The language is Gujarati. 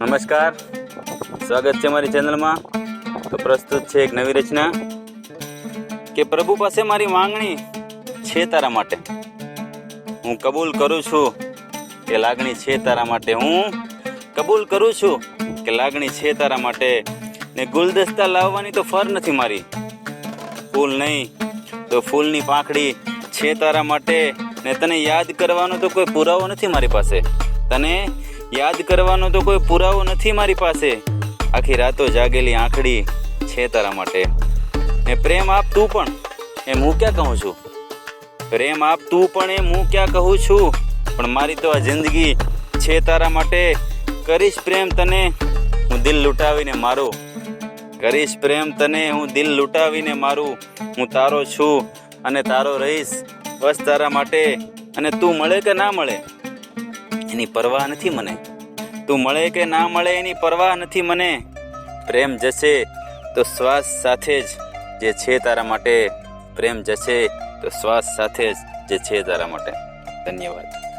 નમસ્કાર. સ્વાગત છે મારી ચેનલમાં. તો પ્રસ્તુત છે એક નવી રચના કે પ્રભુ પાસે મારી માંગણી છે તારા માટે. હું કબૂલ કરું છું કે લાગણી છે તારા માટે. હું કબૂલ કરું છું કે લાગણી છે તારા માટે. ને ગુલદસ્તા લાવવાની તો ફર નથી મારી. ફૂલ નહીં તો ફૂલની પાંખડી છે તારા માટે. ને તને યાદ કરવાનો તો કોઈ પુરાવો નથી મારી પાસે. તને યાદ કરવાનો તો કોઈ પુરાવો નથી મારી પાસે. આખી રાતો જાગેલી આંખડી છે તારા માટે. ને પ્રેમ આપ તું પણ, એમ હું ક્યાં કહું છું? પ્રેમ આપ તું પણ, એમ હું ક્યાં કહું છું? પણ મારી તો આ જિંદગી છે તારા માટે. કરીશ પ્રેમ તને, હું દિલ લૂંટાવીને મારું. કરીશ પ્રેમ તને, હું દિલ લૂંટાવીને મારું. હું તારો છું અને તારો રહીશ. બસ તારા માટે અને તું મળે કે ના મળે? એની પરવા નથી મને. તું મળે કે ના મળે એની પરવા નથી મને. પ્રેમ જશે તો શ્વાસ સાથે જ જે છે તારા માટે. પ્રેમ જશે તો શ્વાસ સાથે જ જે છે તારા માટે. ધન્યવાદ.